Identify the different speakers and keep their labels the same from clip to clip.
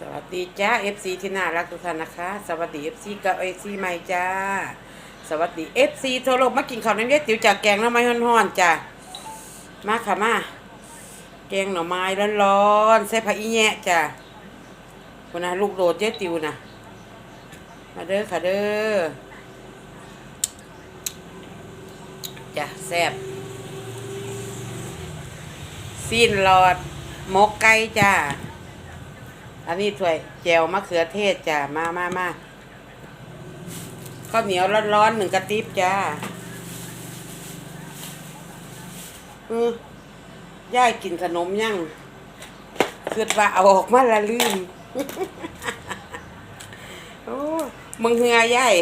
Speaker 1: สวัสดีจ้า FC ที่น่ารักทุกท่านนะคะ สวัสดี FC กับ FC ใหม่จ้า สวัสดี FC โทรลงมากินข้าวน้ำเย็ดติ๋วจากแกงหน่อไม้ฮ้อนๆจ้ามาค่ะมาแกงหน่อไม้ร้อนๆใส่ผักอีแยะจ้าคนนะลูกโดดเย็ดติ๋วนะมาเด้อค่ะเด้อจ้ะแซ่บซีนหลอดหมกไก่จ้า อันนี้ถ้วยแจวมะเขือเทศจ้ามามามาข้าวเหนียวร้อนๆหนึ่งกระติบจ้าอือย่ายกินขนมยังคือว่าเอาออกมาละลืมโอ้มึงเหือย่าย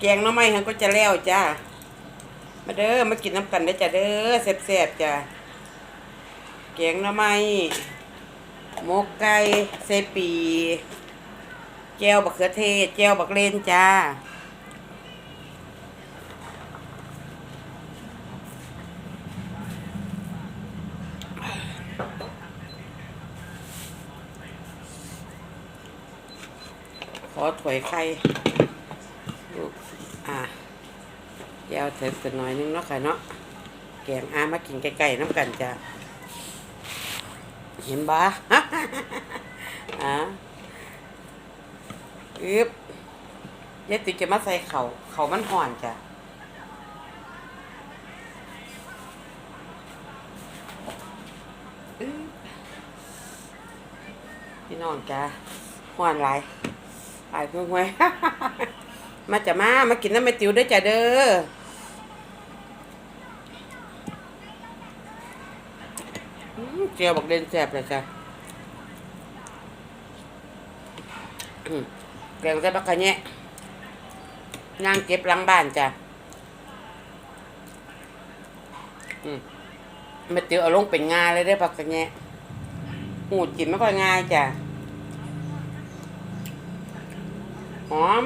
Speaker 1: แกงน้ำไม้หันก็จะแล้วจ้า มาเด้อมากินน้ำกันได้จ้าเด้อแซ่บๆจ้าแกงน้ำไม้ หมกไก่เซปีแก้วบักเขือเทศแก้วบักเลนจ้า ขอถวยไข่อะแก้วเถิดสักหน่อยนึงเนาะค่ะเนาะแกงอามากินไก่ๆน้ำกันจ้าเห็นบ่ อะอึบยายติจะมาใส่เขาเขามันห่อนจ้ะอึบพี่น้องจ้ะห่อนหลายหายเพื่อนไว้มาจะมามากินน้ำเมติวด้วยจ้ะเด้อเจียวบักเด่นแซ่บเลยจ้ะอืม แกงใส่บักกะแยะนางเก็บหลังบ้านจ้ะอืมแม่ติ๋วเอาลงเป็นงาเลยได้อบักกะแยะหูจินไม่ค่อยง่ายจ้ะหอม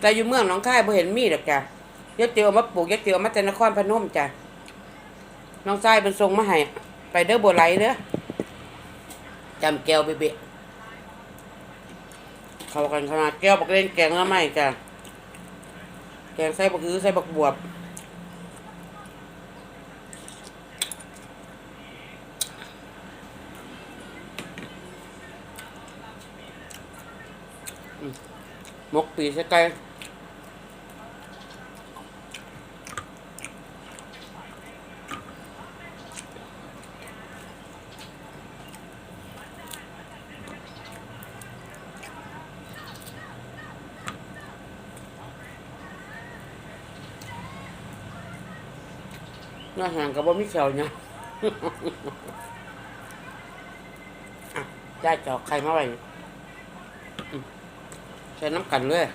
Speaker 1: แต่อยู่เมืองหนองคายบ่เห็นมีดอกจ้ะยักเตียวมาปลูกยักเตียวมาจากนครพนมจ้ะน้องชายเป็นทรงมาให้ไปเด้อบัวไหลเด้อ จำแก้วเบะเข้ากันขนาดแก้วบักเล่นแกงละไม่จ้ะแกงใส่บักอื้อใส่บักบวบมหมกปีใส่ไก่ เนื้อแห้งกับบ่ามีเขียวเนี่ยอะได้จอกไข่มาไว้ใช้น้ำกันเลย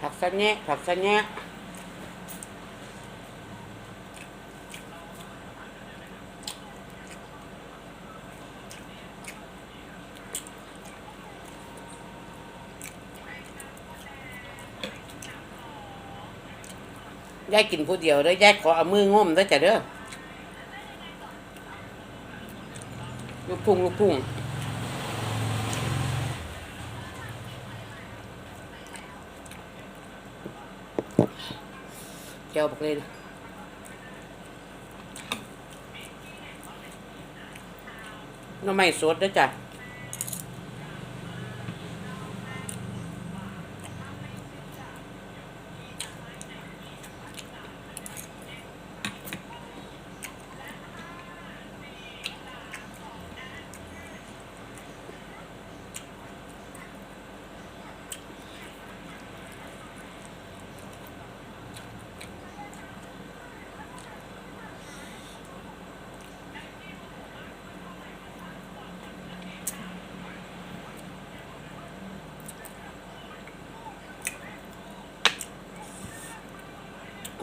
Speaker 1: ผักสะแงะผักสะแงะ ยายกินผู้เดียวเด้อยายขอเอามือง้มเด้อจ้ะเด้อลูกพุ่งลูกพุ่งเจ้าบักเลยนะน้ำไม่สดเด้อจ้ะ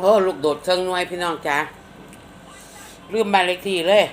Speaker 1: โอ้ลูกโดดเชิงน้วยพี่น้องจ้าลืมบ้านเลขที่เลย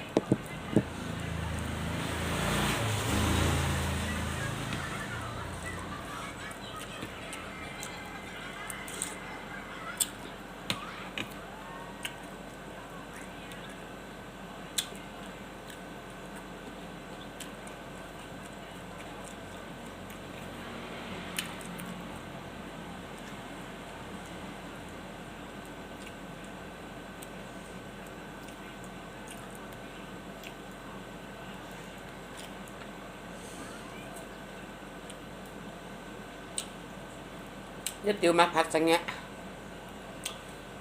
Speaker 1: ยดติวมาผัดสังเงี้ย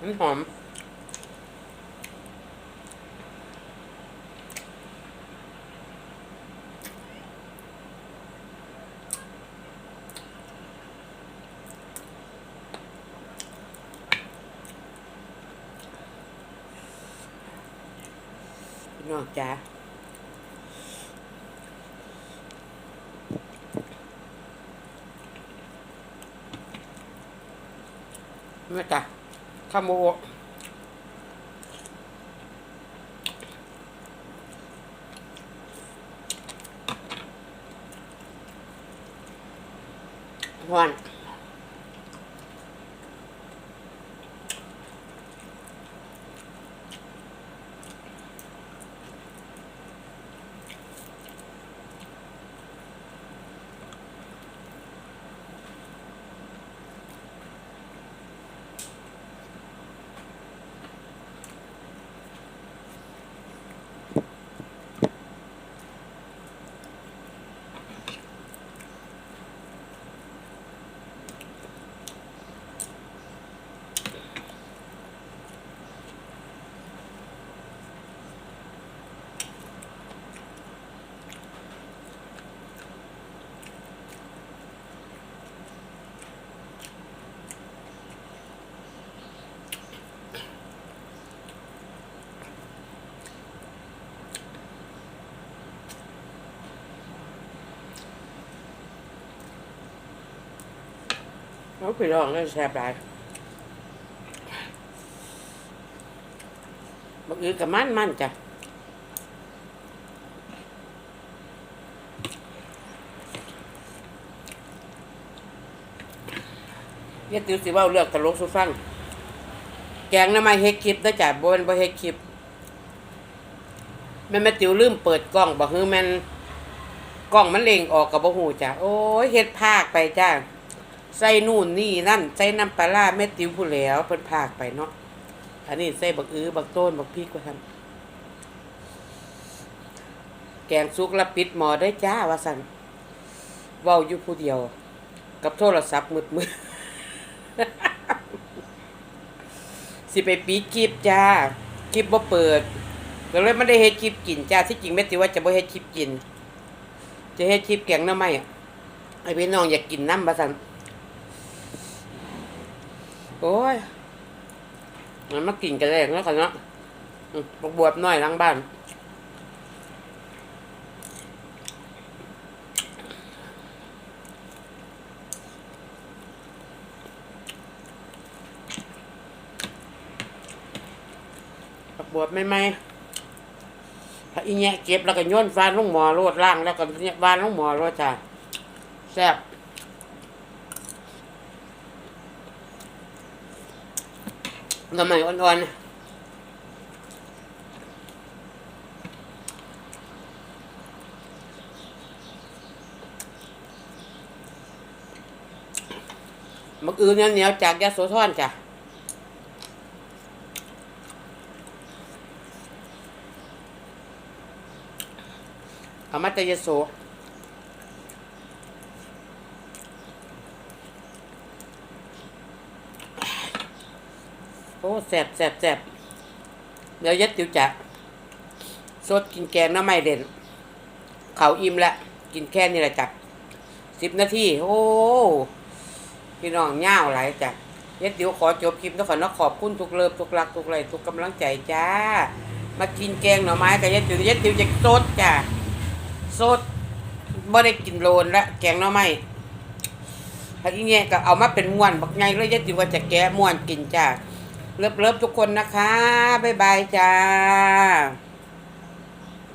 Speaker 1: มันหอมพี่น้ องจ้าไม่จ้ะข้าวหมูหวาน แล้วพี่น้องก็แซ่บหลายบักอือกับมันมันจ้ะเรียติวสิว่าเลือกตลกสุฟัง แกงน้ำมันเฮ็ดคลิปนะจ้ะบ่เป็นบ่เฮ็ดคลิปแม่แม่ติวลืมเปิดกล้องบ่ฮือแม่นกล้องมันเล็งออกกับบ่ฮู้จ้ะโอ้ยเฮ็ดภาคไปจ้า ใส่นู่นนี่นั่น ใส่น้ำปลาร้าเม็ดติ๋วผู้แล้วเพิ่นพากไปเนาะอันนี้ใส่บักอื้อบักต้นบักพริกว่าซั่นแกงสุกแล้วปิดหม้อได้จ้าว่าซั่นเว้าอยู่ผู้เดียว กับโทรศัพท์มืดๆสิไปปีดคลิปจ้าคลิปบ่เปิดก็เลยไม่ได้เฮ็ดคลิปกินจ้าที่จริงแม่ติวว่าจะบ่เฮ็ดคลิปกิน จะเฮ็ดคลิปแกงหน้ำไม้ไอพี่น้องอยากกินน้ำว่าซั่น โอ้ยมันมากินกันแรงแล้วกันเนาะอืมบักบวบน้อยล้างบ้านบักบวบไม่ไหมถ้าอีแงะเก็บแล้วก็โย้อนฟานลงหมอโรดล่างแล้วก็เนี่ยวานลงหมอโรดจ้าแซ่บ น้ำมันอ่อนๆมักอื่นเหนียวจากยาโสธรจ้ะเอามาแต่ยาโส โอ้แสบแสบแสบเดี๋ยวยัดติวจะสดกินแกงน้ำไม่เด่น เขาอิ่มละกินแค่นี้แหละจ้ะสิบนาทีโอ้พี่น้องเง่าวหลายจ้ะยัดติวขอจบคลิปแล้วขอนะขอบคุณทุกเลิฟทุกรักทุกไรทุกกำลังใจจ้า มากินแกงหน่อไม้กับยัดติวยัดติวจะสดจ้ะสดบ่ได้กินโลนละแกงหน่อไม้ถ้าอีเงี้ยก็เอามาเป็นม้วนบักไงเลยยัดติวว่าจะแกะม้วนกินจ้า เลิฟเลิฟทุกคนนะคะ บ๊ายบายจ้า